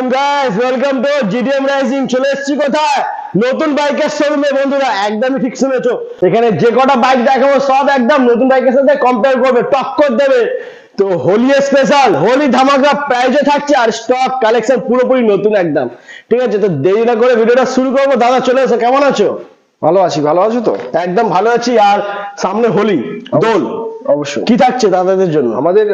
Welcome guys welcome to G D M rising চলে এসেছি কোথায়? নতুন বাইকের শোরুমে বন্ধুরা একদমই ঠিক শুনেছো। এখানে যে কটা বাইক দেখাবো সব একদম নতুন বাইকের সাথে কম্পেয়ার করবে টক্কর দেবে। তো হোলি স্পেশাল হোলি ধামাকা প্রাইজে থাকছে আর স্টক কালেকশন পুরোপুরি নতুন একদম। ঠিক আছে তো দেরি না করে ভিডিওটা শুরু করব। দাদা চলে এসো কেমন আছো? ভালো আছি ভালো আছো তো? একদম ভালো আছি। আর সামনে হোলি দোল। অবশ্যই। কি থাকছে দাদাদের জন্য? আমাদের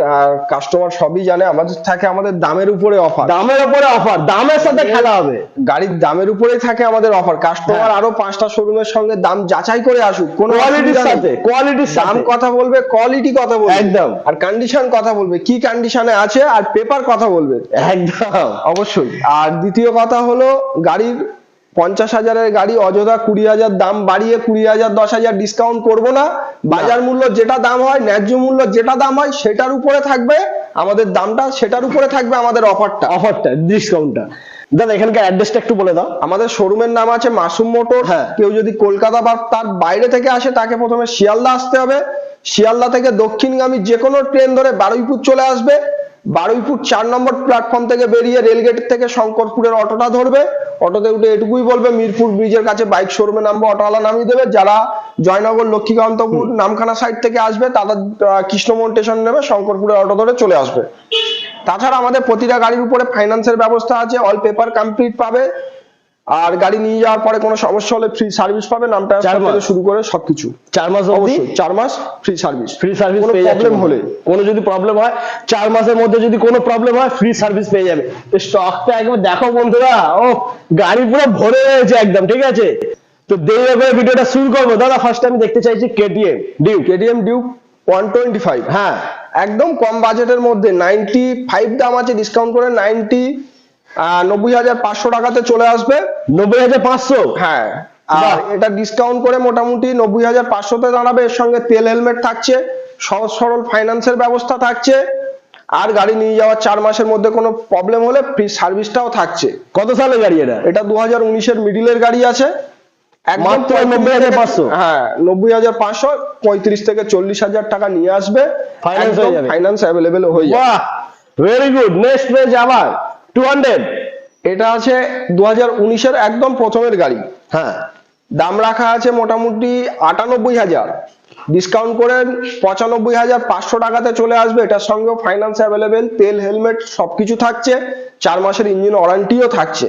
কাস্টমার সবই জানে আমাদের থাকে আমাদের দামের উপরে অফার দামের উপরে অফার দামের সাথে খেলা হবে। গাড়ির দামের উপরেই থাকে আমাদের অফার কাস্টমার হ্যাঁ। আরও পাঁচটা শোরুমের সঙ্গে দাম যাচাই করে আসুক কোনো কোয়ালিটির সাথে কোয়ালিটির দাম কথা বলবে কোয়ালিটি কথা বলবে। একদম। আর কন্ডিশন কথা বলবে কি কন্ডিশনে আছে আর পেপার কথা বলবে। একদম। অবশ্যই। আর দ্বিতীয় কথা হলো গাড়ির পঞ্চাশ হাজারের গাড়ি অযথা কুড়ি হাজার দাম বাড়িয়ে কুড়ি হাজার দশ হাজার ডিসকাউন্ট করব না। বাজার মূল্য যেটা দাম হয় ন্যায্য মূল্য যেটা দাম হয় সেটার উপরে থাকবে। আমাদের দামটা সেটার উপরে থাকবে আমাদের অফারটা অফারটা ডিসকাউন্টটা দাদা এখানকার অ্যাড্রেসটা একটু বলে দাও। আমাদের শোরুমের নাম আছে মাসুম মোটর। হ্যাঁ। কেউ যদি কলকাতা বা তার বাইরে থেকে আসে তাকে প্রথমে শিয়ালদা আসতে হবে। শিয়ালদা থেকে দক্ষিণগামী যে কোনো ট্রেন ধরে বারুইপুর চলে আসবে। বারুইপুর চার নম্বর প্ল্যাটফর্ম থেকে বেরিয়ে রেলগেট থেকে শঙ্করপুরের অটোটা ধরবে। অটোতে উঠে এটুকুই বলবে মিরপুর ব্রিজের কাছে বাইক শোরুমে নামবে অটোওয়ালা নামিয়ে দেবে। যারা জয়নগর লক্ষ্মীকান্তপুর নামখানা সাইড থেকে আসবে তারা কৃষ্ণমোহন স্টেশন নেবে শঙ্করপুরের অটো ধরে চলে আসবে। তাছাড়া আমাদের প্রতিটা গাড়ির উপরে ফাইন্যান্সের ব্যবস্থা আছে অল পেপার কমপ্লিট পাবে। আর গাড়ি নিয়ে যাওয়ার পরে কোনো সমস্যা হলে ফ্রি সার্ভিস পাবে নামটা চার মাস। শুরু করে সবকিছু। চার মাস অবধি? অবশ্যই চার মাস ফ্রি সার্ভিস ফ্রি সার্ভিস কোনো প্রবলেম হলে। কোনো যদি প্রবলেম হয় চার মাসের মধ্যে যদি কোনো প্রবলেম হয় ফ্রি সার্ভিস পেয়ে যাবে। স্টকটা একবার দেখো বন্ধুরা ও গাড়ি পুরো ভরে রয়েছে একদম ঠিক আছে? তো দেরি করে ভিডিওটা শুরু করব। দাদা ফার্স্ট আমি দেখতে চাইছি KTM duke KTM duke one twenty five হ্যাঁ। একদম কম বাজেটের মধ্যে নাইনটি ফাইভ দাম আছে ডিসকাউন্ট করে নাইনটি নব্বই হাজার পাঁচশো টাকাতে চলে আসবে। নব্বই হাজার পাঁচশো? হ্যাঁ আর এটা ডিসকাউন্ট করে মোটামুটি নব্বই হাজার পাঁচশোতে দাঁড়াবে এর সঙ্গে তেল হেলমেট থাকছে সহজ সরল ফাইন্যান্সের ব্যবস্থা থাকছে আর গাড়ি নিয়ে যাওয়ার চার মাসের মধ্যে কোনো প্রবলেম হলে ফ্রি সার্ভিসটাও থাকছে। কত সালের গাড়ি এটা? এটা দু হাজার উনিশের মিডিলের গাড়ি আছে। একদম মাত্র 35 90,500 হ্যাঁ নব্বই হাজার পাঁচশো পঁয়ত্রিশ থেকে চল্লিশ হাজার টাকা নিয়ে আসবে। ফাইন্যান্স অ্যাভেলেবেল হয়ে যাবে। ভেরি গুড নেক্সট পেজ আবার। টু হান্ড্রেড এটা আছে দু হাজার উনিশের একদম প্রথমের গাড়ি হ্যাঁ। দাম রাখা আছে মোটামুটি আটানব্বই হাজার। ডিসকাউন্ট করে পঁচানব্বই হাজার পাঁচশো টাকাতে চলে আসবে। এটার সঙ্গেও ফাইন্যান্স অ্যাভেলেবেল তেল হেলমেট সবকিছু থাকছে। চার মাসের ইঞ্জিন ওয়ারান্টিও থাকছে।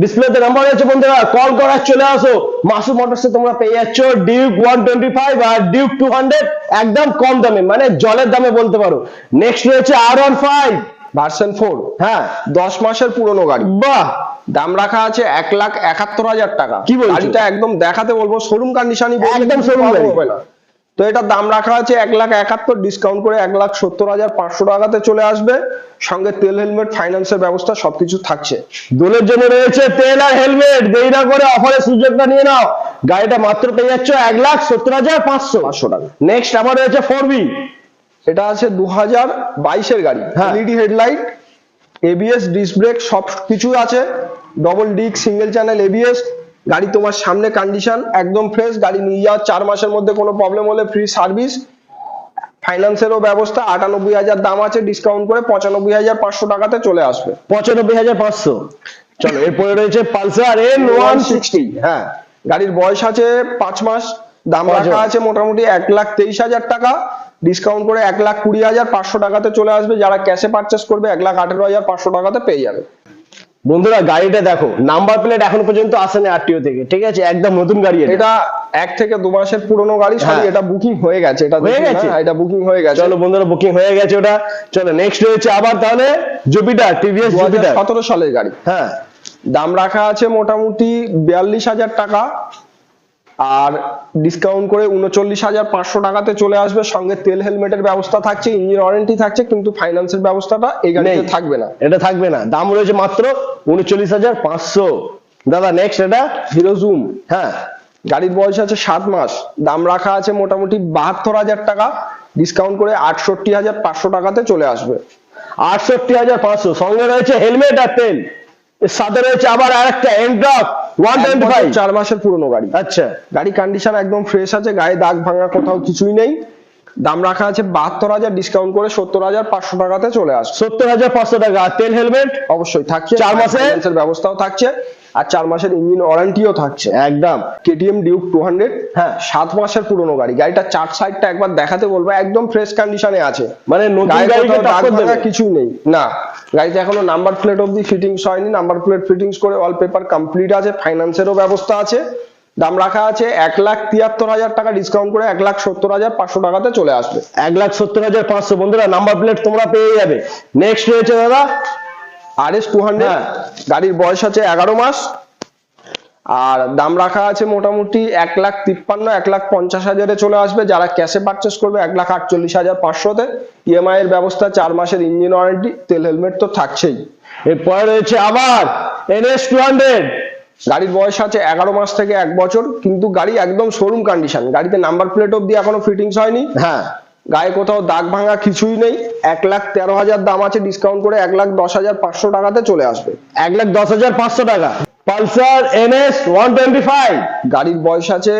ডিসপ্লেতে নাম্বার আছে বন্ধুরা কল করার চলে আসো। মাসু মোটরসে তোমরা পেয়ে যাচ্ছ ডিউক ওয়ান টোয়েন্টি ফাইভ আর ডিউক টু হান্ড্রেড একদম কম দামে মানে জলের দামে বলতে পারো। নেক্সট রয়েছে আর ওয়ান ফাইভ ভার্সন ফোর হ্যাঁ দশ মাসের পুরনো গাড়ি। বাহ! দাম রাখা আছে এক লাখ একাত্তর হাজার টাকা। কি বলছো? গাড়িটা একদম দেখাতে বলব শোরুম কন্ডিশনই একদম showroom গাড়ি। তো এটার দাম রাখা আছে এক লাখ একাত্তর ডিসকাউন্ট করে এক লাখ সত্তর হাজার পাঁচশো টাকাতে চলে আসবে। সঙ্গে তেল হেলমেট ফাইন্যান্সের ব্যবস্থা সবকিছু থাকছে। দোলের জন্য রয়েছে তেল আর হেলমেট দেরি না করে অফারের সুযোগটা নিয়ে নাও। গাড়িটা মাত্র পেয়ে যাচ্ছ এক লাখ সত্তর হাজার পাঁচশো। পাঁচশো টাকা। নেক্সট আবার রয়েছে ফোর বি এটা আছে দু হাজার বাইশের গাড়ি। হ্যাঁ। LED headlight ABS disc brake সব কিছু আছে। Double disc single channel ABS গাড়ি তোমার সামনে কন্ডিশন একদম ফ্রেশ গাড়ি নিয়ে যাওয়ার চার মাসের মধ্যে কোনো প্রবলেম হলে ফ্রি সার্ভিস ফাইন্যান্সেরও ব্যবস্থা আটানব্বই হাজার দাম আছে ডিসকাউন্ট করে পঁচানব্বই হাজার পাঁচশো টাকাতে চলে আসবে। পঁচানব্বই হাজার পাঁচশো। চলো এরপরে রয়েছে পালসার এন ওয়ান সিক্সটি হ্যাঁ। গাড়ির বয়স আছে পাঁচ মাস দাম রাখা আছে মোটামুটি এক লাখ তেইশ হাজার টাকা। ডিসকাউন্ট করে এক লাখ কুড়ি হাজার পাঁচশো টাকাতে চলে আসবে। যারা ক্যাশে পারচেস করবে এক লাখ আঠেরো হাজার পাঁচশো টাকাতে পেয়ে যাবে। বন্ধুরা গাড়িটা দেখো নাম্বার প্লেট এখনও পর্যন্ত আসেনি আরটিও থেকে ঠিক আছে? একদম নতুন গাড়ি এটা। এক থেকে দু মাসের পুরনো গাড়ি সরি হ্যাঁ। এটা বুকিং হয়ে গেছে এটা হয়ে গেছে? এটা বুকিং হয়ে গেছে। চলো বন্ধুরা বুকিং হয়ে গেছে ওটা। চলো নেক্সট রয়েছে আবার তাহলে জুপিটার টিভিএস জুপিটার সতেরো সালের গাড়ি। হ্যাঁ। দাম রাখা আছে মোটামুটি বিয়াল্লিশ হাজার টাকা। আর ডিসকাউন্ট করে উনচল্লিশ হাজার পাঁচশো টাকাতে চলে আসবে। সঙ্গে তেল হেলমেটের ব্যবস্থা থাকছে ইঞ্জিন ওয়ারেন্টি থাকছে কিন্তু ফাইন্যান্সের ব্যবস্থাটা এই গাড়িতে থাকবে না। এটা থাকবে না। দাম রয়েছে মাত্র উনচল্লিশ হাজার পাঁচশো। দাদা নেক্সট এটা? হিরো জুম হ্যাঁ। গাড়ির বয়স আছে সাত মাস। দাম রাখা আছে মোটামুটি বাহাত্তর হাজার টাকা। ডিসকাউন্ট করে আটষট্টি হাজার পাঁচশো টাকাতে চলে আসবে। আটষট্টি হাজার পাঁচশো। সঙ্গে রয়েছে হেলমেট আর তেল। এর সাথে রয়েছে আবার আরেকটা এন্ড্রফ চার মাসের গাড়ি। আচ্ছা। কন্ডিশন একদম ফ্রেশ আছে গায়ে দাগ ভাঙা কোথাও কিছুই নেই। দাম রাখা আছে বাহাত্তর হাজার ডিসকাউন্ট করে সত্তর হাজার পাঁচশো টাকাতে চলে সত্তর হাজার পাঁচশো টাকা। তেল হেলমেট অবশ্যই থাকছে। চার মাসের ব্যবস্থাও থাকছে। আর চার মাসের ইঞ্জিন ওয়ারেন্টিও থাকছে একদম। কেটিএম ডিউক টু হান্ড্রেড হ্যাঁ। সাত মাসের পুরনো গাড়ি। গাড়িটা চার সাইডটা একবার দেখাতে বলব একদম ফ্রেশ কন্ডিশনে আছে। মানে কিছুই নেই। না গাড়িতে এখনও নাম্বার প্লেট অবধি ফিটিংস হয়নি। নাম্বার প্লেট ফিটিংস করে অল পেপার কমপ্লিট আছে ফাইন্যান্সেরও ব্যবস্থা আছে। দাম রাখা আছে এক লাখ তিয়াত্তর হাজার টাকা ডিসকাউন্ট করে এক লাখ সত্তর হাজার পাঁচশো টাকাতে চলে আসবে। এক লাখ সত্তর হাজার পাঁচশো। বন্ধুরা নাম্বার প্লেট তোমরা পেয়ে যাবে। নেক্সট রয়েছে দাদা আর এস টু হান্ড্রেড হ্যাঁ। গাড়ির বয়স আছে এগারো মাস। আর দাম রাখা আছে মোটামুটি এক লাখ তিপ্পান্ন এক লাখ পঞ্চাশ হাজারে চলে আসবে। যারা ক্যাশে পারচেস করবে এক লাখ আটচল্লিশ হাজার পাঁচশোতে। ইএমআই এর ব্যবস্থা চার মাসের ইঞ্জিন ওয়ারেন্টি তেল হেলমেট তো থাকছেই। এরপরে রয়েছে আবার এনএস টু হান্ড্রেড গাড়ির বয়স আছে এগারো মাস থেকে এক বছর কিন্তু গাড়ি একদম শোরুম কন্ডিশন গাড়িতে নাম্বার প্লেট অব্দি এখনও ফিটিংস হয়নি। হ্যাঁ। গায়ে কোথাও দাগ ভাঙা কিছুই নেই। এক লাখ তেরো হাজার দাম আছে ডিসকাউন্ট করে এক লাখ দশ হাজার পাঁচশো টাকাতে চলে আসবে। এক লাখ দশ হাজার পাঁচশো টাকা। Pulsar NS one twenty five. গাড়ির বয়স আছে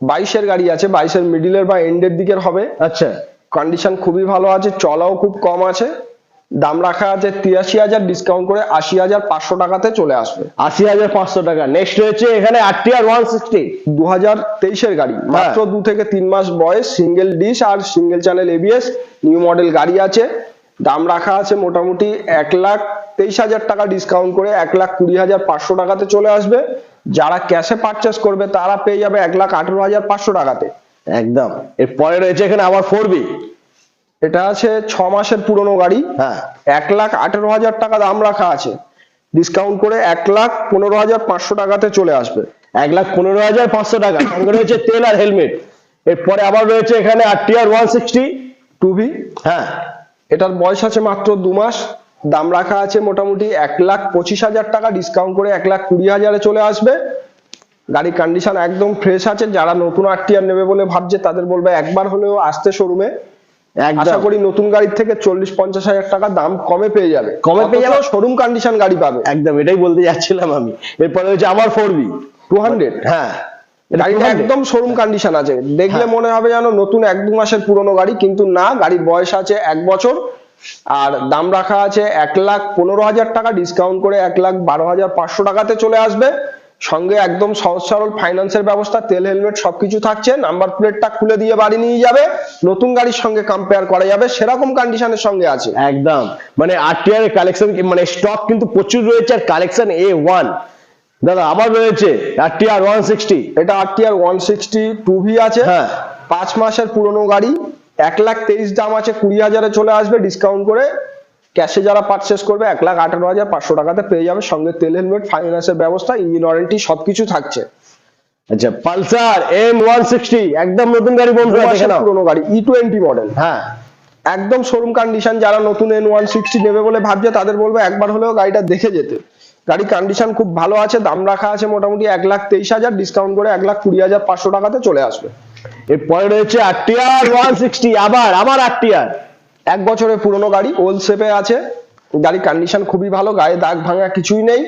বাইশের গাড়ি আছে বাইশের মিডিলের বা এন্ডের দিকের হবে। আচ্ছা। কন্ডিশন খুবই ভালো আছে চলাও খুব কম আছে। দাম রাখা আছে তিরাশি হাজার ডিসকাউন্ট করে আশি হাজার পাঁচশো টাকাতে চলে আসবে। আশি হাজার পাঁচশো টাকা। নেক্সট রয়েছে এখানে আটটি আর ওয়ান সিক্সটি দু হাজার তেইশের গাড়ি। মাত্র দু থেকে তিন মাস বয়স সিঙ্গেল ডিশ আর single channel ABS new model গাড়ি আছে। দাম রাখা আছে মোটামুটি এক লাখ তেইশ হাজার টাকা ডিসকাউন্ট করে এক লাখ কুড়ি হাজার পাঁচশো টাকাতে চলে আসবে। যারা ক্যাশে পারচেস করবে তারা পেয়ে যাবে এক লাখ আঠেরো হাজার পাঁচশো টাকাতে। একদম। এরপরে রয়েছে এখানে আবার ফোর বি এটা আছে ছ মাসের পুরনো গাড়ি। হ্যাঁ। এক লাখ আঠেরো হাজার টাকা দাম রাখা আছে। ডিসকাউন্ট করে এক লাখ পনেরো হাজার পাঁচশো টাকাতে চলে আসবে। এক লাখ পনেরো হাজার পাঁচশো টাকা। সঙ্গে রয়েছে তেল আর হেলমেট। এরপরে আবার রয়েছে এখানে আর ওয়ান সিক্সটি টু ভি হ্যাঁ। এটার বয়স আছে মাত্র দু মাস। দাম রাখা আছে মোটামুটি এক লাখ পঁচিশ হাজার টাকা। ডিসকাউন্ট করে এক লাখ কুড়ি হাজারে চলে আসবে। গাড়ির কন্ডিশন একদম ফ্রেশ আছে। যারা নতুন আর আরটিআর নেবে বলে ভাবছে তাদের বলবে একবার হলেও আসতে শোরুমে আশা করি নতুন গাড়ির থেকে চল্লিশ পঞ্চাশ হাজার টাকা দাম কমে পেয়ে যাবে। কমে পেয়ে যাবে? শোরুম কন্ডিশন গাড়ি পাবে। একদম এটাই বলতে যাচ্ছিলাম আমি। এরপরে রয়েছে আবার ফোর বি টু হান্ড্রেড হ্যাঁ। গাড়িটা একদম শোরুম কন্ডিশন আছে। দেখলে হ্যাঁ। মনে হবে যেন নতুন এক দু মাসের পুরনো গাড়ি কিন্তু না গাড়ির বয়স আছে এক বছর। আর দাম রাখা আছে এক লাখ পনেরো হাজার টাকা। ডিসকাউন্ট করে এক লাখ বারো হাজার পাঁচশো টাকাতে চলে আসবে। সঙ্গে একদম সহজ সরল ফাইন্যান্সের ব্যবস্থা তেল হেলমেট সবকিছু থাকছে নাম্বার প্লেটটা খুলে দিয়ে বাড়ি নিয়ে যাবে নতুন গাড়ির সঙ্গে কম্পেয়ার করা যাবে সেরকম কন্ডিশনের সঙ্গে আছে। একদম। মানে আরটিআর এর কালেকশন মানে স্টক কিন্তু প্রচুর রয়েছে আর কালেকশন এ ওয়ান দাদা আবার রয়েছে আরটিআর ওয়ান সিক্সটি এটা RTR one sixty two V আছে। হ্যাঁ। পাঁচ মাসের পুরনো গাড়ি এক লাখ তেইশ দাম আছে কুড়ি হাজারে চলে আসবে ডিসকাউন্ট করে। ক্যাশে যারা পারচেস করবে এক লাখ আঠারো হাজার পাঁচশো টাকাতে পেয়ে যাবে। সঙ্গে তেল হেলমেট ফাইন্যান্সের ব্যবস্থা ইঞ্জিন ওয়ারেন্টি সবকিছু থাকছে। আচ্ছা পালসার এম ওয়ান সিক্সটি একদম নতুন গাড়ি দেখে মাসের গাড়ি ই টোয়েন্টি মডেল হ্যাঁ। একদম শোরুম কন্ডিশন যারা নতুন এন ওয়ান সিক্সটি নেবে বলে ভাবছে তাদের বলব একবার হলেও গাড়িটা দেখে যেতে। গাড়ি কন্ডিশন খুব ভালো আছে দাম রাখা আছে মোটামুটি এক লাখ তেইশ হাজার ডিসকাউন্ট করে এক লাখ কুড়ি হাজার পাঁচশো টাকাতে চলে আসবে। এরপরে রয়েছে আরটিআর ওয়ান সিক্সটি আবার আবার আরটিআর এক বছরের পুরনো গাড়ি ওল্ড শেপে আছে। গাড়ির কন্ডিশন খুবই ভালো গায়ে দাগ ভাঙা কিছুই নেই।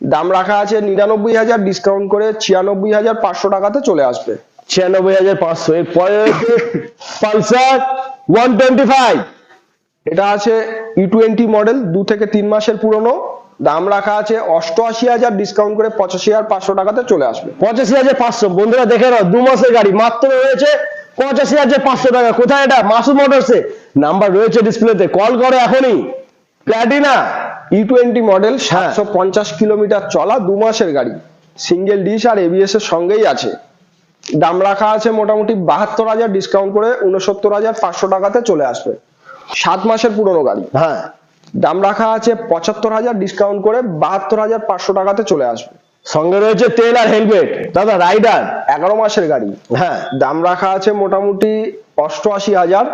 দাম রাখা আছে নিরানব্বই হাজার ডিসকাউন্ট করে ছিয়ানব্বই হাজার পাঁচশো টাকাতে চলে আসবে। ছিয়ানব্বই হাজার পাঁচশো এরপরে পালসার ওয়ান টোয়েন্টি ফাইভ। এটা আছে ই টোয়েন্টি মডেল দু থেকে তিন মাসের পুরনো। দাম রাখা আছে অষ্টআশি হাজার ডিসকাউন্ট করে পঁচাশি হাজার পাঁচশো টাকাতে চলে আসবে। পঁচাশি হাজার পাঁচশো। বন্ধুরা দেখে নাও দু মাসের গাড়ি মাত্র রয়েছে পঁচাশি হাজার পাঁচশো টাকা। কোথায় এটা? মাসুম মোটরসে নাম্বার রয়েছে ডিসপ্লেতে কল করো এখনই। Platina E twenty model. সাতশো পঞ্চাশ কিলোমিটার চলা দু মাসের গাড়ি। সিঙ্গেল ডিশ আর এবিএস এর সঙ্গেই আছে। দাম রাখা আছে মোটামুটি বাহাত্তর হাজার ডিসকাউন্ট করে উনসত্তর হাজার পাঁচশো টাকাতে চলে আসবে। সাত মাসের পুরনো গাড়ি। হ্যাঁ। দাম রাখা আছে পঁচাত্তর হাজার ডিসকাউন্ট করে বাহাত্তর হাজার পাঁচশো টাকাতে চলে আসবে। সঙ্গে রয়েছে তেল আর হেলমেট। দাদা রাইডার? এগারো মাসের গাড়ি। হ্যাঁ। দাম রাখা আছে মোটামুটি অষ্টআশি হাজার।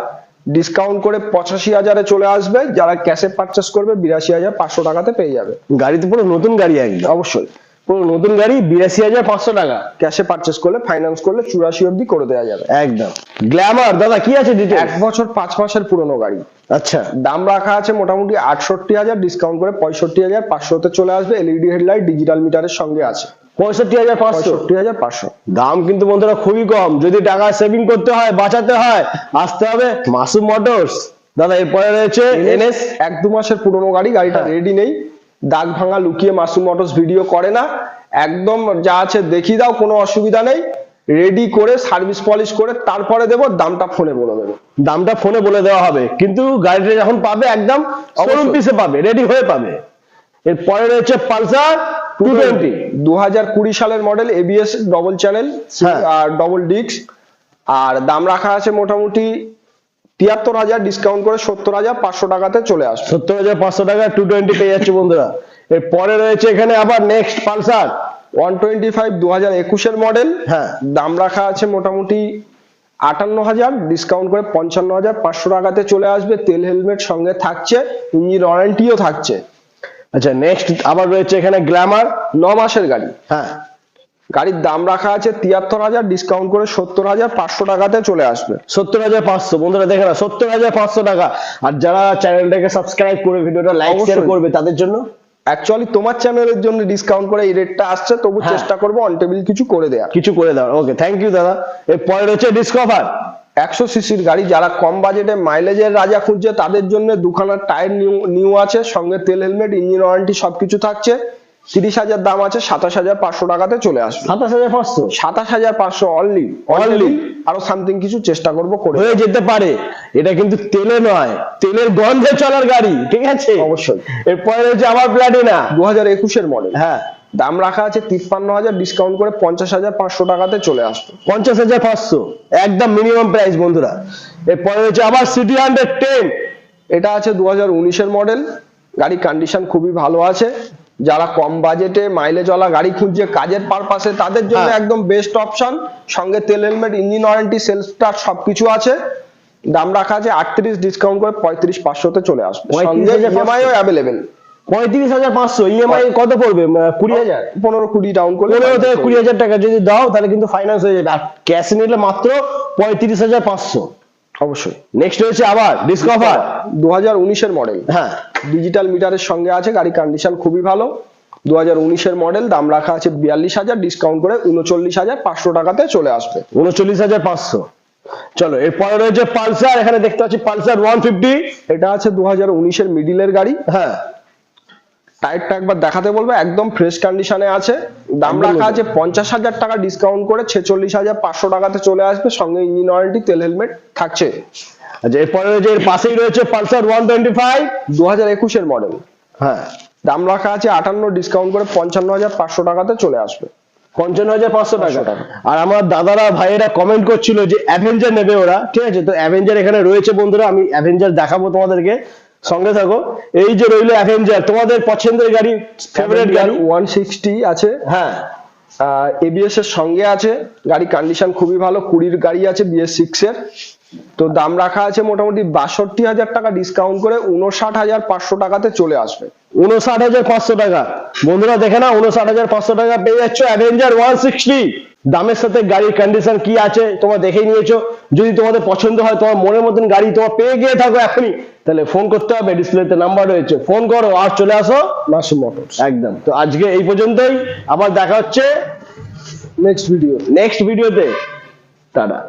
ডিসকাউন্ট করে পঁচাশি হাজারে চলে আসবে। যারা ক্যাশে পারচেস করবে বিরাশি হাজার পাঁচশো টাকাতে পেয়ে যাবে। গাড়িতে পুরো নতুন গাড়ি একদম। অবশ্যই। পুরো নতুন গাড়ি বিরাশি হাজার পাঁচশো টাকা। ক্যাশে পারচেস করলে ফাইন্যান্স করলে চুরাশি অবধি করে দেওয়া যাবে। একদম। গ্ল্যামার দাদা কি আছে এক বছর পাঁচ মাসের পুরনো গাড়ি। আচ্ছা। দাম রাখা আছে মোটামুটি আটষট্টি হাজার ডিসকাউন্ট করে পঁয়ষট্টি হাজার পাঁচশোতে চলে আসবে এলইডি হেডলাইট ডিজিটাল মিটারের সঙ্গে আছে। পঁয়ষট্টি হাজার পাঁচশো? হাজার পাঁচশো। দাম কিন্তু বন্ধুরা খুবই কম। যদি টাকা সেভিং করতে হয় বাঁচাতে হয় আসতে হবে মাসুম মোটরস দাদা এরপরে রয়েছে এনএস এক দু মাসের পুরনো গাড়ি গাড়িটা হ্যাঁ। রেডি নেই। দাগ ভাঙা লুকিয়ে মাসুম মোটরস ভিডিও করে না। একদম যা আছে দেখিয়ে দাও কোনো অসুবিধা নেই। রেডি করে সার্ভিস পলিশ করে তারপরে দেবো দামটা ফোনে বলে দেবো। দামটা ফোনে বলে দেওয়া হবে। কিন্তু গাড়িটা যখন পাবে একদম শোরুম পিসে পাবে রেডি হয়ে পাবে। এরপরে রয়েছে পালসার টু টোয়েন্টি দু হাজার কুড়ি সালের মডেল এবিএস ডবল চ্যানেল। আর ডবল ডিস্ক আর দাম রাখা আছে মোটামুটি তিয়াত্তর হাজার ডিসকাউন্ট করে সত্তর হাজার পাঁচশো টাকাতে চলে আসবে। সত্তর হাজার পাঁচশো টাকা টু টোয়েন্টি পেয়ে যাচ্ছে বন্ধুরা। এরপরে রয়েছে এখানে আবার next Pulsar one twenty five দু হাজার একুশের মডেল হ্যাঁ। দাম রাখা আছে মোটামুটি আটান্ন হাজার ডিসকাউন্ট করে পঞ্চান্ন হাজার পাঁচশো টাকাতে চলে আসবে। তেল হেলমেট সঙ্গে থাকছে ইঞ্জিন ওয়ারেন্টিও থাকছে। আচ্ছা নেক্সট আবার রয়েছে এখানে গ্ল্যামার ন মাসের গাড়ি। হ্যাঁ। গাড়ির দাম রাখা আছে তিয়াত্তর হাজার ডিসকাউন্ট করে সত্তর হাজার পাঁচশো টাকাতে চলে আসবে। সত্তর হাজার পাঁচশো বন্ধুরা দেখে না সত্তর হাজার পাঁচশো টাকা। আর যারা চ্যানেলটাকে সাবস্ক্রাইব করে ভিডিওটা লাইক শেয়ার করবে তাদের জন্য? অ্যাকচুয়ালি তোমার চ্যানেলের জন্য ডিসকাউন্ট করে এই রেটটা আসছে তবু হ্যাঁ। চেষ্টা করব অন টেবিল কিছু করে দেয়া কিছু করে দাও ওকে থ্যাংক ইউ দাদা। এর এরপরে রয়েছে ডিসকভার একশো সিসির গাড়ি যারা কম বাজেটে মাইলেজের রাজা খুঁজছে তাদের জন্য দুখানা টায়ার নিউ নিউ আছে সঙ্গে তেল হেলমেট ইঞ্জিন ওয়ারেন্টি সবকিছু থাকছে। তিরিশ হাজার দাম আছে সাতাশ হাজার পাঁচশো টাকাতে চলে আসবে। সাতাশ হাজার পাঁচশো? সাতাশ হাজার পাঁচশো অনলি Only? আরও সামথিং কিছু চেষ্টা করব করে হয়ে যেতে পারে। এটা কিন্তু তেলে নয় তেলের গন্ধে চলার গাড়ি ঠিক আছে? অবশ্যই। এরপরে রয়েছে আমার প্লাটিনা দু হাজার একুশের মডেল হ্যাঁ। দাম রাখা আছে তিপ্পান্ন হাজার ডিসকাউন্ট করে পঞ্চাশ হাজার পাঁচশো টাকাতে চলে আসবে। পঞ্চাশ হাজার পাঁচশো। একদম মিনিমাম প্রাইস বন্ধুরা। এরপরে রয়েছে আবার সিটি হান্ড্রেড টেন এটা আছে দু হাজার উনিশের মডেল গাড়ির কন্ডিশন খুবই ভালো আছে। যারা কম বাজেটে মাইলেজওয়ালা গাড়ি খুঁজছে কাজের পারপাসে তাদের জন্য হ্যাঁ। একদম বেস্ট অপশন সঙ্গে তেল helmet engine warranty sales star সবকিছু আছে। দাম রাখা আছে আটত্রিশ ডিসকাউন্ট করে পঁয়ত্রিশ পাঁচশোতে চলে আসবে। 35,500 সঙ্গে ইএমআইও অ্যাভেলেবেল পঁয়ত্রিশ হাজার পাঁচশো। ইএমআই কত পড়বে? কুড়ি হাজার? পনেরো কুড়ি ডাউন করলে পনেরো থেকে কুড়ি হাজার টাকা যদি দাও তাহলে কিন্তু ফাইন্যান্স হয়ে যাবে। আর ক্যাশ নিলে মাত্র পঁয়ত্রিশ হাজার পাঁচশো। অবশ্যই। নেক্সট রয়েছে আবার ডিসকভার দু হাজার উনিশের মডেল হ্যাঁ। ডিজিটাল মিটারের সঙ্গে আছে গাড়ি কন্ডিশন খুবই ভালো। দু হাজার উনিশের মডেল দাম রাখা আছে বিয়াল্লিশ হাজার ডিসকাউন্ট করে উনচল্লিশ হাজার পাঁচশো টাকাতে চলে আসবে। উনচল্লিশ হাজার পাঁচশো। চলো এরপরে রয়েছে পালসার এখানে দেখতে পাচ্ছি পালসার ওয়ান ফিফটি এটা আছে দু হাজার উনিশের মিডিলের গাড়ি। হ্যাঁ। টায়ারটা একবার দেখাতে বলব একদম ফ্রেশ কন্ডিশনে আছে। দাম রাখা আছে পঞ্চাশ হাজার টাকা ডিসকাউন্ট করে ছেচল্লিশ হাজার পাঁচশো টাকাতে চলে আসবে। সঙ্গে ইঞ্জিন ওয়ারেন্টি তেল হেলমেট থাকছে। আচ্ছা এরপরে রয়েছে এর পাশেই রয়েছে পালসার ওয়ান টোয়েন্টি ফাইভ দু হাজার একুশের মডেল হ্যাঁ। দাম রাখা আছে আটান্ন ডিসকাউন্ট করে পঞ্চান্ন হাজার পাঁচশো টাকাতে চলে আসবে। পঞ্চান্ন হাজার পাঁচশো টাকা। টাকা। আর আমার দাদারা ভাইয়েরা কমেন্ট করছিল যে অ্যাভেঞ্জার নেবে ওরা। ঠিক আছে? তো অ্যাভেঞ্জার এখানে রয়েছে বন্ধুরা আমি অ্যাভেঞ্জার দেখাবো তোমাদেরকে। সঙ্গে থাকো। এই যে রইল অ্যাভেঞ্জার তোমাদের পছন্দের গাড়ি ফেভারিট গাড়ি? ওয়ান সিক্সটি আছে। হ্যাঁ। এবিএস এর সঙ্গে আছে। গাড়ি কন্ডিশন খুবই ভালো কুড়ির গাড়ি আছে বিএস সিক্স এর। তো দাম রাখা আছে মোটামুটি বাষট্টি হাজার টাকা ডিসকাউন্ট করে উনষাট হাজার পাঁচশো টাকাতে চলে আসবে। উনষাট হাজার পাঁচশো টাকা। বন্ধুরা দেখে না উনষাট হাজার পাঁচশো টাকা পেয়ে যাচ্ছ অ্যাভেঞ্জার ওয়ান সিক্সটি দামের সাথে গাড়ির কন্ডিশন কি আছে তোমরা দেখেই নিয়েছো। যদি তোমাদের পছন্দ হয় তোমার মনের মতন গাড়ি তোমার পেয়ে গিয়ে থাকো এখনই। তাহলে ফোন করতে হবে ডিসপ্লেতে নাম্বার রয়েছে। ফোন করো আর চলে আসো। মাসু মোটরস একদম। তো আজকে এই পর্যন্তই। আবার দেখা হচ্ছে নেক্সট ভিডিও নেক্সট ভিডিওতে টাটা।